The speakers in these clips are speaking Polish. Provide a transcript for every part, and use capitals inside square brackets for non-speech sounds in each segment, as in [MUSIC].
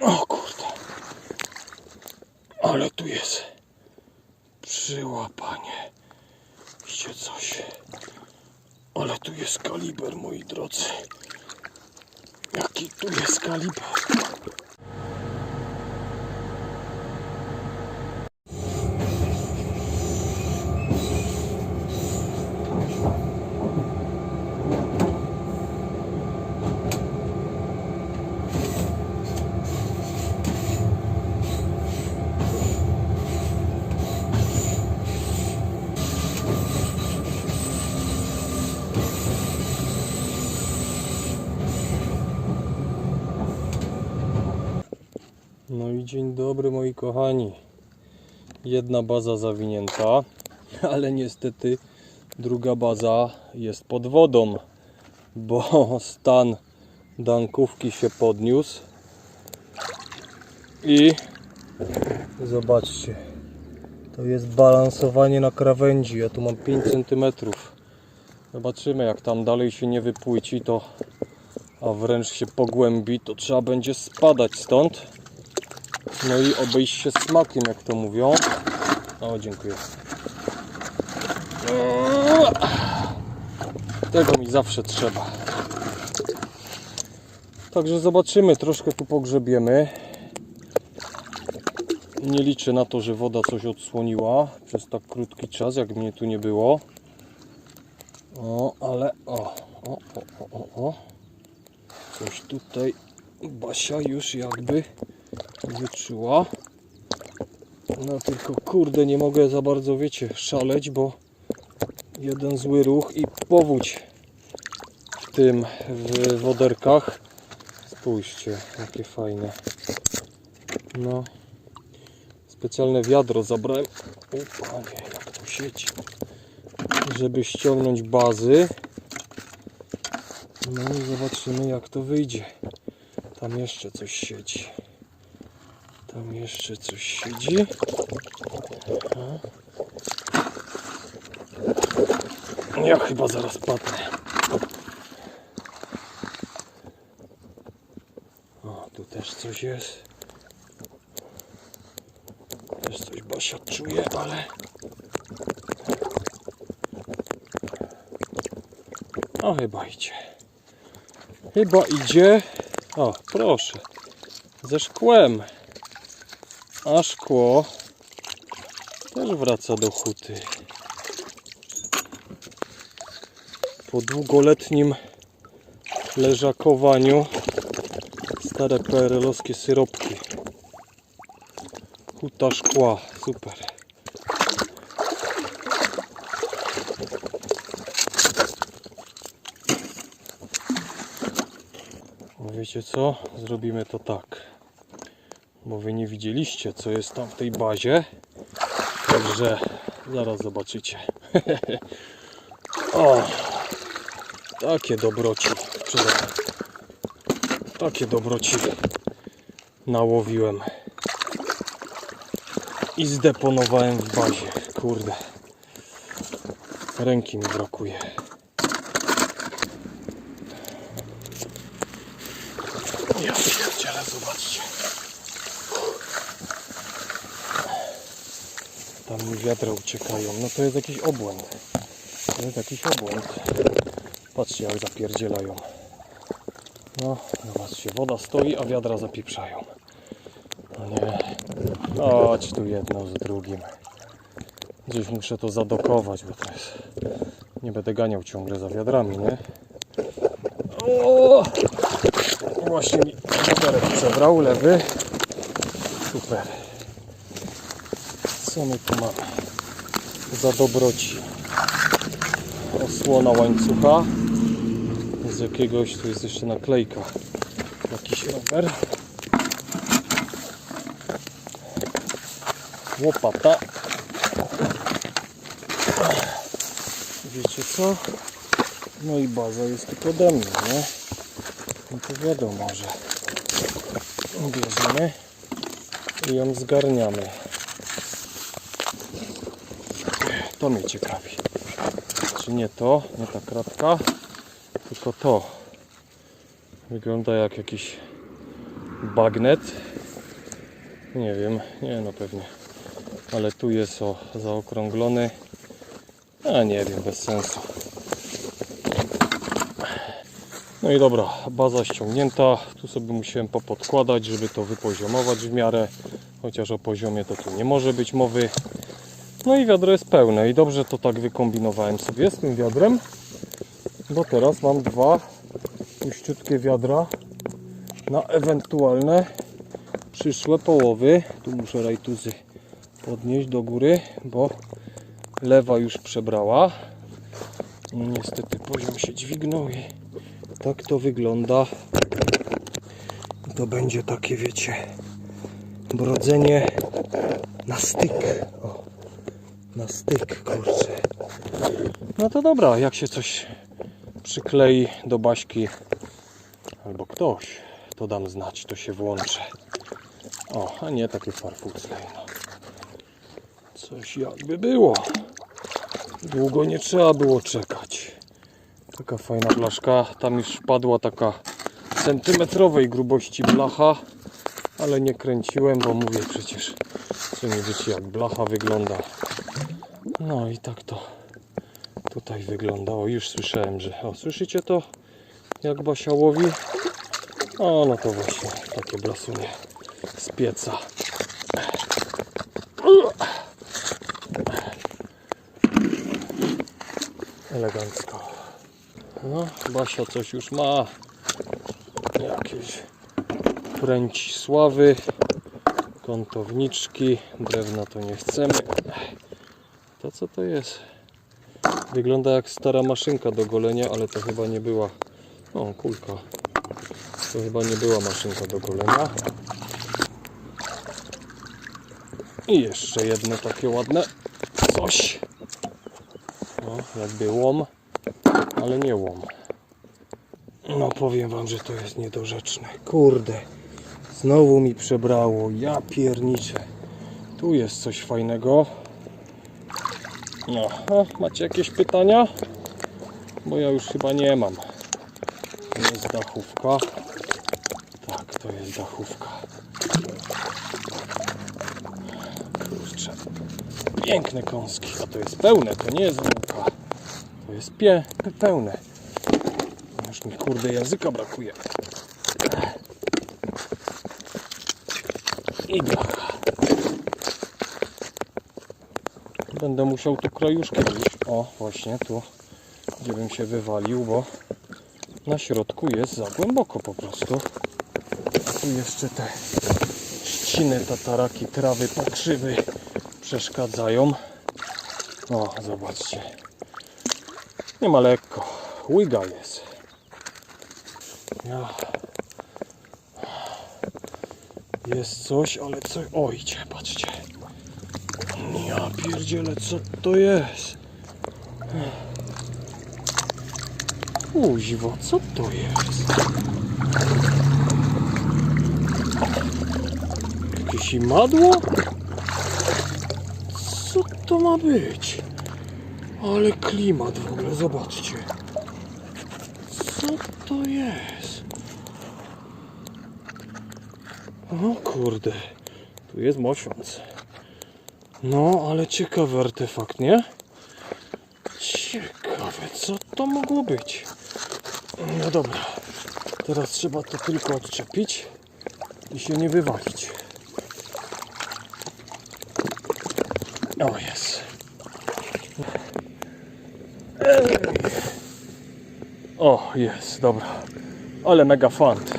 O kurde. Ale tu jest przyłapanie. Widzicie coś? Ale tu jest kaliber, moi drodzy. Jaki tu jest kaliber? No i dzień dobry moi kochani. Jedna baza zawinięta, [LAUGHS] ale niestety druga baza jest pod wodą, bo [LAUGHS] stan dankówki się podniósł. I zobaczcie, to jest balansowanie na krawędzi. Ja tu mam 5 cm. Zobaczymy, jak tam dalej się nie wypłyci, to a wręcz się pogłębi, to trzeba będzie spadać stąd. No i obejść się smakiem, jak to mówią. O, dziękuję. Tego mi zawsze trzeba. Także zobaczymy, troszkę tu pogrzebiemy. Nie liczę na to, że woda coś odsłoniła przez tak krótki czas, jak mnie tu nie było. O, ale o, o, o, o, o. Coś tutaj Basia już jakby wyczuła. No tylko kurde nie mogę za bardzo wiecie szaleć, bo jeden zły ruch i powódź w tym w woderkach. Spójrzcie jakie fajne. No specjalne wiadro zabrałem. O panie jak to sieci. Żeby ściągnąć bazy. No i zobaczymy jak to wyjdzie. Tam jeszcze coś siedzi. Tam jeszcze coś siedzi. Aha. Ja chyba zaraz padnę. O, tu też coś jest. Też coś Basia czuje, ale... O, chyba idzie. Chyba idzie. O, proszę. Ze szkłem. A szkło też wraca do huty. Po długoletnim leżakowaniu stare PRL-owskie syropki. Huta szkła, super. Wiecie co? Zrobimy to tak. Bo wy nie widzieliście, co jest tam w tej bazie. Także zaraz zobaczycie. [LAUGHS] o! Takie dobroci. Takie dobroci nałowiłem. I zdeponowałem w bazie. Kurde. Ręki mi brakuje. Ja pierdzielę, zobaczcie. Mi wiadra uciekają. No to jest jakiś obłęd. To jest jakiś obłęd. Patrzcie jak zapierdzielają. No, zobaczcie, woda stoi, a wiadra zapieprzają. No nie. Chodź tu jedno z drugim. Gdzieś muszę to zadokować, bo to jest... Nie będę ganiał ciągle za wiadrami, nie? O! Właśnie mi wiaderek lewy. Super. Co my tu mamy? Za dobroci. Osłona łańcucha. Z jakiegoś, tu jest jeszcze naklejka. Jakiś rower. Łopata. Wiecie co? No i baza jest tylko ode mnie, nie? No to wiadomo, że bierzemy i ją zgarniamy. To mnie ciekawi. Czy nie to, nie ta kratka, tylko to. Wygląda jak jakiś bagnet. Nie wiem, nie no pewnie. Ale tu jest o zaokrąglony. A nie wiem, bez sensu. No i dobra, baza ściągnięta. Tu sobie musiałem popodkładać, żeby to wypoziomować w miarę. Chociaż o poziomie to tu nie może być mowy. No i wiadro jest pełne i dobrze to tak wykombinowałem sobie z tym wiadrem. Bo teraz mam dwa puściutkie wiadra na ewentualne przyszłe połowy. Tu muszę rajtuzy podnieść do góry, bo lewa już przebrała. No niestety poziom się dźwignął i tak to wygląda. To będzie takie, wiecie, brodzenie na styk. Na styk, kurczę. No to dobra, jak się coś przyklei do baśki albo ktoś, to dam znać, to się włączę. O, a nie takie farfucle. No. Coś jakby było. Długo nie trzeba było czekać. Taka fajna blaszka. Tam już wpadła taka centymetrowej grubości blacha, ale nie kręciłem, bo mówię przecież, co nie wiecie jak blacha wygląda. No i tak to tutaj wygląda. O, już słyszałem, że... O, słyszycie to? Jak Basia łowi? O, no to właśnie takie blasunie z pieca. Elegancko. No, Basia coś już ma. Jakieś pręci sławy, kątowniczki, drewna to nie chcemy. Co to jest? Wygląda jak stara maszynka do golenia, ale to chyba nie była. O, kulka. To chyba nie była maszynka do golenia. I jeszcze jedno takie ładne coś. No, jakby łom, ale nie łom. No powiem wam, że to jest niedorzeczne. Kurde, znowu mi przebrało. Ja pierniczę. Tu jest coś fajnego. No, macie jakieś pytania? Bo ja już chyba nie mam. To jest dachówka. Tak, to jest dachówka. Kurczę. Piękne kąski. A to jest pełne, to nie jest bułka. To jest pie pełne. Już mi kurde języka brakuje. I blacha. Będę musiał tu krajuszki robić. O, właśnie tu, gdzie bym się wywalił, bo na środku jest za głęboko po prostu. A tu jeszcze te trzciny, tataraki, trawy, pokrzywy przeszkadzają. O, zobaczcie. Nie ma lekko. Łyga jest. Ja. Jest coś, ale coś... O, idzie, patrzcie. Ja pierdzielę, co to jest? Kuźwo, co to jest? Jakieś imadło? Co to ma być? Ale klimat w ogóle, zobaczcie. Co to jest? O kurde, tu jest mosiąc. No, ale ciekawy artefakt, nie? Ciekawe, co to mogło być? No dobra, teraz trzeba to tylko odczepić i się nie wywalić. O, jest. O, jest, dobra. Ale mega fant.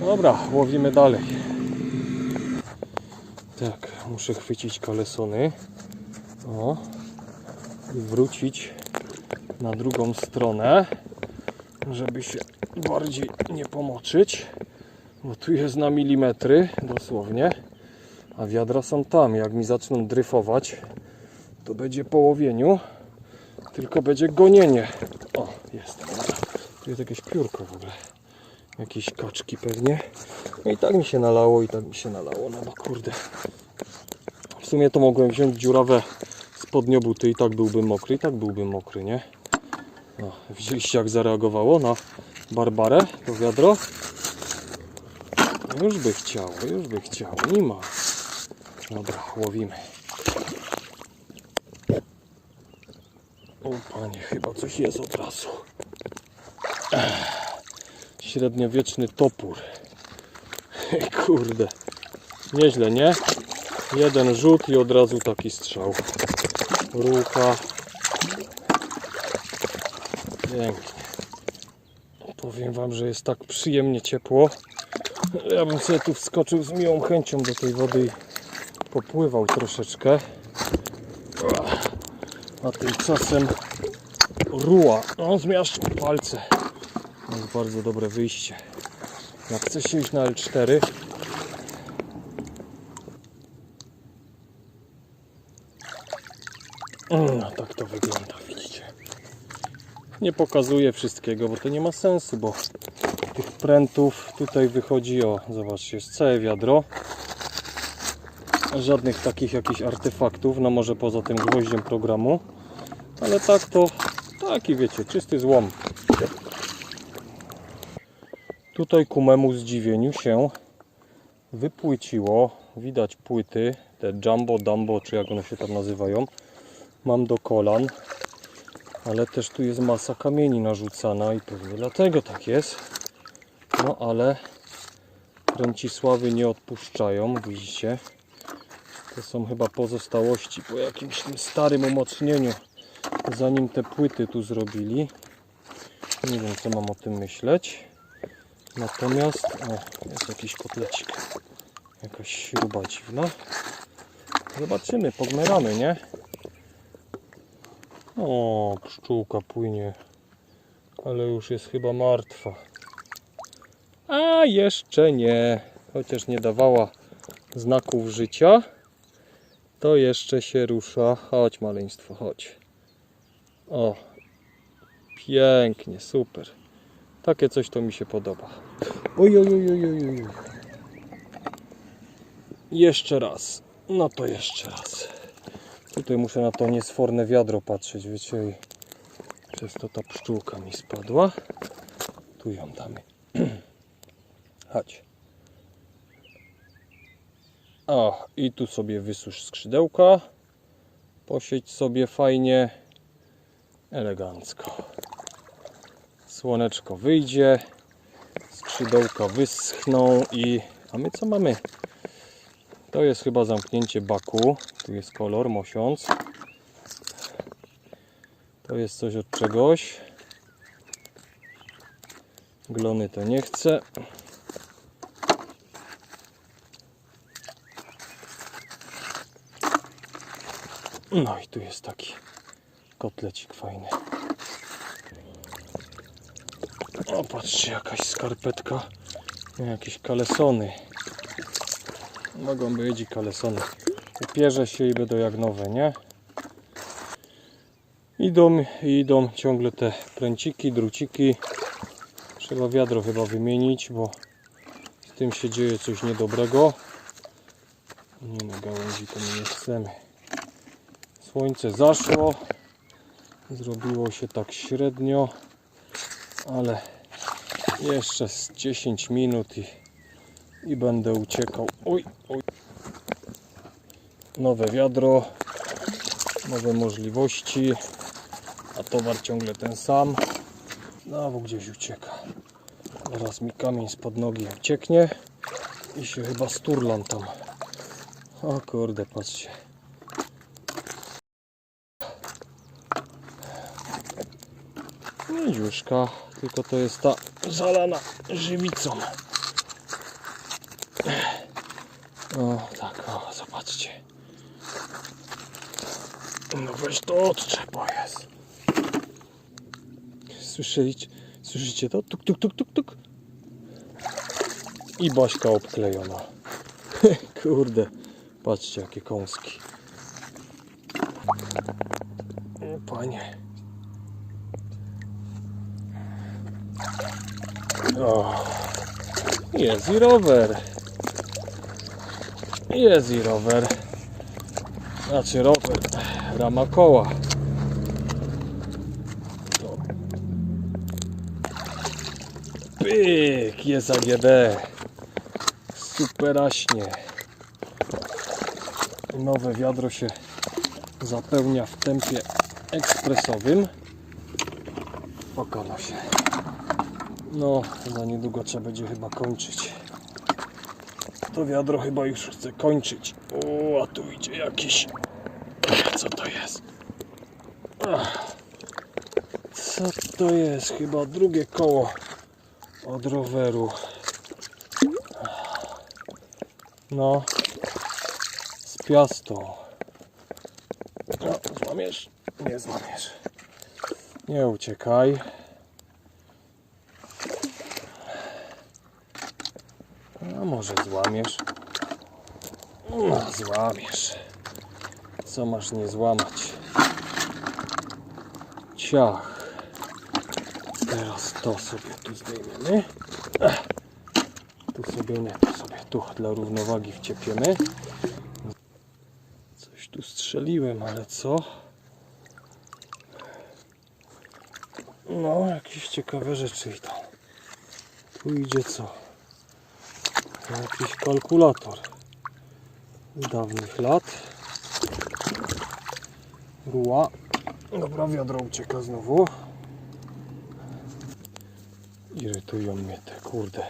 Dobra, łowimy dalej. Tak, muszę chwycić kalesony. O. I wrócić na drugą stronę, żeby się bardziej nie pomoczyć. Bo tu jest na milimetry, dosłownie. A wiadra są tam. Jak mi zaczną dryfować, to będzie po łowieniu. Tylko będzie gonienie. O, jest. Tu jest jakieś piórko w ogóle. Jakieś kaczki pewnie. No i tak mi się nalało, i tak mi się nalało. No bo kurde. Sumie to mogłem wziąć dziurawe spodniobuty i tak byłbym mokry, i tak byłbym mokry, nie? No, widzieliście jak zareagowało na Barbarę, to wiadro? Już by chciało, już by chciało. Nie ma. Dobra, łowimy. O panie, chyba coś jest od razu. Średniowieczny topór. [LAUGHS] Kurde. Nieźle, nie? Jeden rzut i od razu taki strzał. Rucha. Pięknie. Powiem wam, że jest tak przyjemnie ciepło. Ja bym sobie tu wskoczył z miłą chęcią do tej wody i popływał troszeczkę. A tymczasem ruła. No, zmiaszczą palce. To jest bardzo dobre wyjście. Jak chce się iść na L4, no tak to wygląda, widzicie. Nie pokazuję wszystkiego, bo to nie ma sensu, bo tych prętów tutaj wychodzi o, zobaczcie, jest całe wiadro. Żadnych takich jakichś artefaktów, no może poza tym gwoździem programu. Ale tak to, taki wiecie, czysty złom. Tutaj ku memu zdziwieniu się wypłyciło, widać płyty, te jumbo, dumbo, czy jak one się tam nazywają. Mam do kolan, ale też tu jest masa kamieni narzucana i pewnie dlatego tak jest. No ale Kręcisławy nie odpuszczają, widzicie. To są chyba pozostałości po jakimś tym starym umocnieniu, zanim te płyty tu zrobili. Nie wiem co mam o tym myśleć. Natomiast, o, jest jakiś kotlecik. Jakaś śruba dziwna. Zobaczymy, pogmeramy, nie? O, pszczółka płynie, ale już jest chyba martwa. A jeszcze nie, chociaż nie dawała znaków życia, to jeszcze się rusza. Chodź, maleństwo, chodź. O, pięknie, super. Takie coś to mi się podoba. Oj, oj, oj, oj, oj. Jeszcze raz. No to jeszcze raz. Tutaj muszę na to niesforne wiadro patrzeć, wiecie, i przez to ta pszczółka mi spadła. Tu ją damy. [CLEARS THROAT] Chodź. O, i tu sobie wysusz skrzydełka. Posiedź sobie fajnie, elegancko. Słoneczko wyjdzie, skrzydełka wyschną i... A my co mamy? To jest chyba zamknięcie baku. Tu jest kolor, mosiąc. To jest coś od czegoś. Glony to nie chcę. No i tu jest taki kotlecik fajny. O, patrzcie, jakaś skarpetka. Jakieś kalesony. Mogą być i kalesony. Upierze się i będą jak nowe, nie? Idą, idą ciągle te pręciki, druciki. Trzeba wiadro chyba wymienić, bo z tym się dzieje coś niedobrego. Nie ma gałęzi, to my nie chcemy. Słońce zaszło. Zrobiło się tak średnio, ale jeszcze z 10 minut i, i będę uciekał. Oj, oj. Nowe wiadro, nowe możliwości, a towar ciągle ten sam. Znowu gdzieś ucieka. Zaraz mi kamień spod nogi ucieknie i się chyba sturlam tam. O kurde, patrzcie. Miedziuszka, tylko to jest ta zalana żywicą. O, tak, o, zobaczcie. No weź to odczep, bo jest. Słyszeliście, słyszycie to? Tuk, tuk, tuk, tuk, tuk. I Baśka obklejona. [LAUGHS] Kurde, patrzcie jakie kąski. Panie. O, jest i rower. Jest i rower. Znaczy rower, rama koła. To. Pyk, jest AGD. superaśnie. Nowe wiadro się zapełnia w tempie ekspresowym. Pokano się. No, za niedługo trzeba będzie chyba kończyć. To wiadro chyba już chce kończyć. O, a tu idzie jakiś. Co to jest? Ach. Co to jest? Chyba drugie koło od roweru. No, z piastą. No, złamiesz? Nie złamiesz. Nie uciekaj. Może złamiesz? No, złamiesz. Co masz nie złamać? Ciach. Teraz to sobie tu zdejmiemy. Ech. Tu sobie nie, tu sobie tu dla równowagi wciepiemy. Coś tu strzeliłem, ale co? No, jakieś ciekawe rzeczy idą. Tu idzie co? Jakiś kalkulator z dawnych lat. Ruła. Dobra, wiadro ucieka znowu. Irytują mnie te, kurde.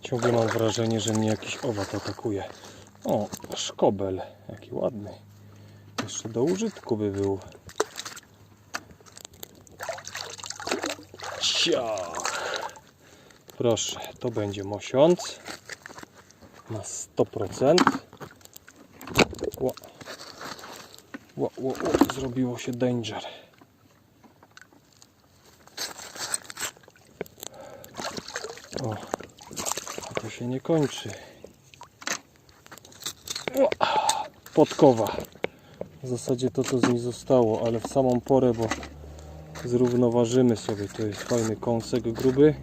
Ciągle mam wrażenie, że mnie jakiś owad atakuje. O, szkobel. Jaki ładny. Jeszcze do użytku by był. Ciach. Proszę, to będzie mosiąc. Na 100%. Ła. Ła, ła, ła. Zrobiło się danger. O, to się nie kończy. Ła. Podkowa. W zasadzie to, co z niej zostało, ale w samą porę, bo zrównoważymy sobie. To jest fajny kąsek gruby.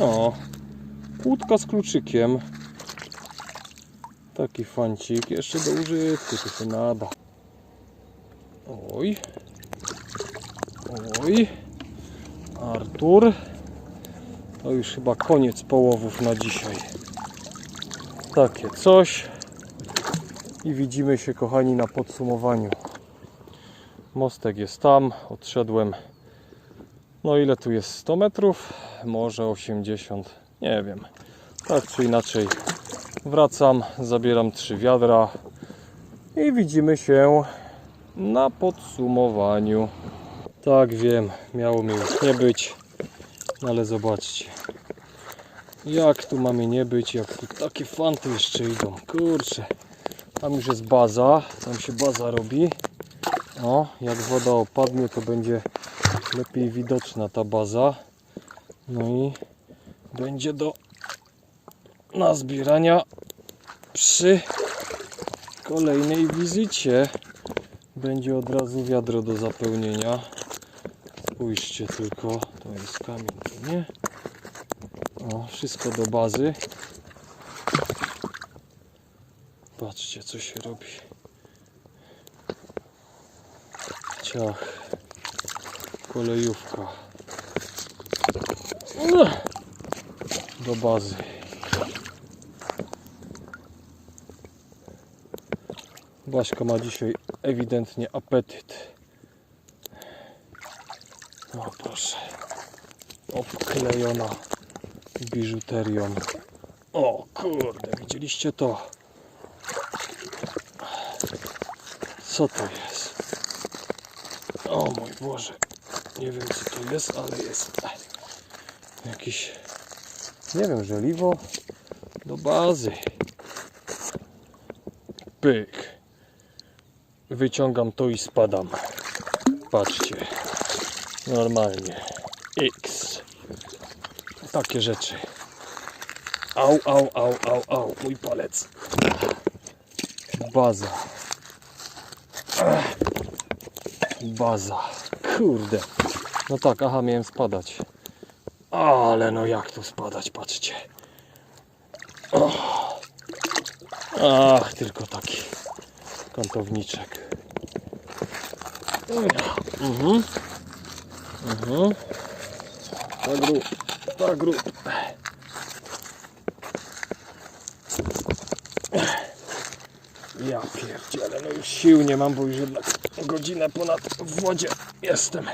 O, Łódka z kluczykiem. Taki fancik. Jeszcze do użytku to się nada. Oj. Oj. Artur. To już chyba koniec połowów na dzisiaj. Takie coś. I widzimy się kochani na podsumowaniu. Mostek jest tam. Odszedłem. No ile tu jest? 100 metrów? Może 80 nie wiem. Tak czy inaczej wracam, zabieram trzy wiadra i widzimy się na podsumowaniu. Tak wiem, miało mi już nie być, no ale zobaczcie. Jak tu mamy nie być, jak tu takie fanty jeszcze idą. Kurczę, tam już jest baza, tam się baza robi. O, jak woda opadnie, to będzie lepiej widoczna ta baza. No i będzie do nazbierania przy kolejnej wizycie. Będzie od razu wiadro do zapełnienia. Spójrzcie tylko, to jest kamień, nie? O, wszystko do bazy. Patrzcie, co się robi. Ciach. Kolejówka. No do bazy. Baśka ma dzisiaj ewidentnie apetyt. O proszę. Obklejona biżuterią. O kurde, widzieliście to? Co to jest? O mój Boże. Nie wiem co to jest, ale jest jakiś nie wiem, żeliwo do bazy. Pyk. Wyciągam to i spadam. Patrzcie. Normalnie. X. Takie rzeczy. Au, au, au, au, au. Mój palec. Baza. Baza. Kurde. No tak, aha, miałem spadać. Ale no jak tu spadać, patrzcie. Ach, tylko taki kątowniczek. No mhm. Mhm. Tak grób, tak grób. Ja pierdzielę, no już sił nie mam, bo już jednak godzinę ponad w wodzie jestem.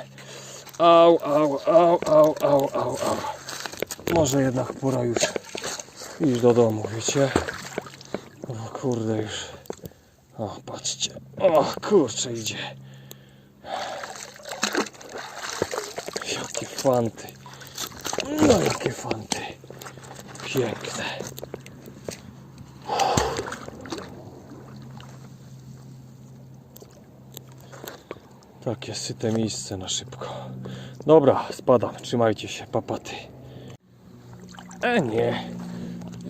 Au, au, au, au, au, au, au. Może jednak pora już iść do domu, wiecie? O kurde już. O, patrzcie. O, kurczę idzie. Jakie fanty. No jakie fanty. Piękne. Takie syte miejsce na szybko. Dobra, spadam. Trzymajcie się, papaty. E nie,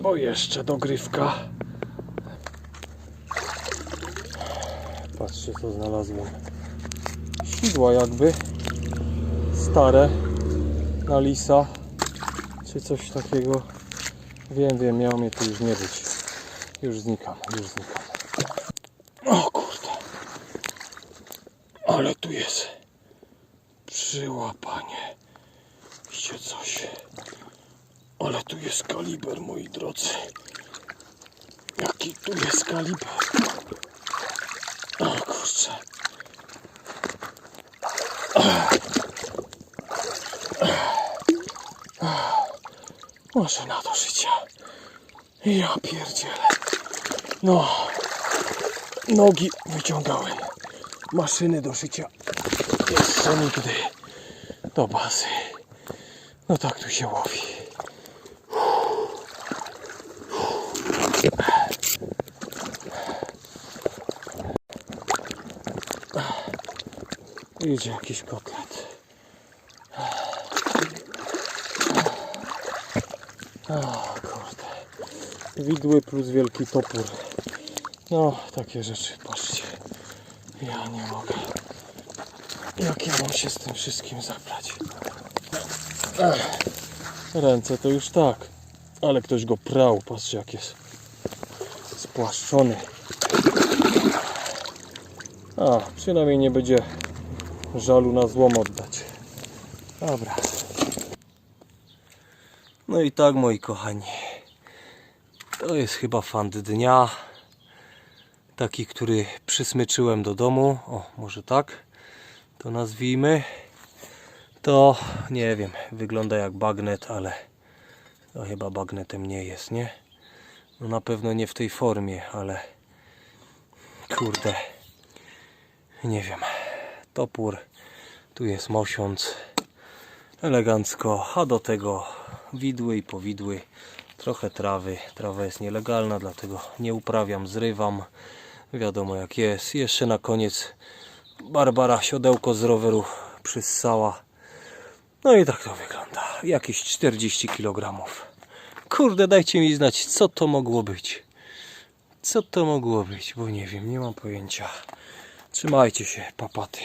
bo jeszcze dogrywka. Patrzcie co znalazłem. Sidła jakby. Stare. Na lisa. Czy coś takiego. Wiem, wiem, miało mnie tu już nie być. Już znikam, już znikam. O kurde. Ale tu jest przyłapanie. Idzie coś. Ale tu jest kaliber, moi drodzy. Jaki tu jest kaliber? O kurczę. Maszyna do życia. Ja pierdzielę. No. Nogi wyciągałem. Maszyny do życia. Jeszcze nigdy. Do bazy. No tak tu się łowi. Idzie jakiś kotlet. O kurde. Widły plus wielki topór. No, takie rzeczy, patrzcie. Ja nie mogę. Jak ja mam się z tym wszystkim zabrać? Ech. Ręce to już tak. Ale ktoś go prał. Patrzcie jak jest spłaszczony. A, przynajmniej nie będzie żalu na złom oddać. Dobra. No i tak moi kochani. To jest chyba fan dnia. Taki, który przysmyczyłem do domu. O, może tak to nazwijmy. To nie wiem, wygląda jak bagnet, ale to chyba bagnetem nie jest, nie? No na pewno nie w tej formie, ale kurde, nie wiem. Topór, tu jest mosiąc, elegancko, a do tego widły i powidły, trochę trawy. Trawa jest nielegalna, dlatego nie uprawiam, zrywam. Wiadomo jak jest. Jeszcze na koniec Barbara siodełko z roweru przyssała. No i tak to wygląda. Jakieś 40 kg. Kurde, dajcie mi znać, co to mogło być. Co to mogło być, bo nie wiem, nie mam pojęcia. Trzymajcie się, papaty.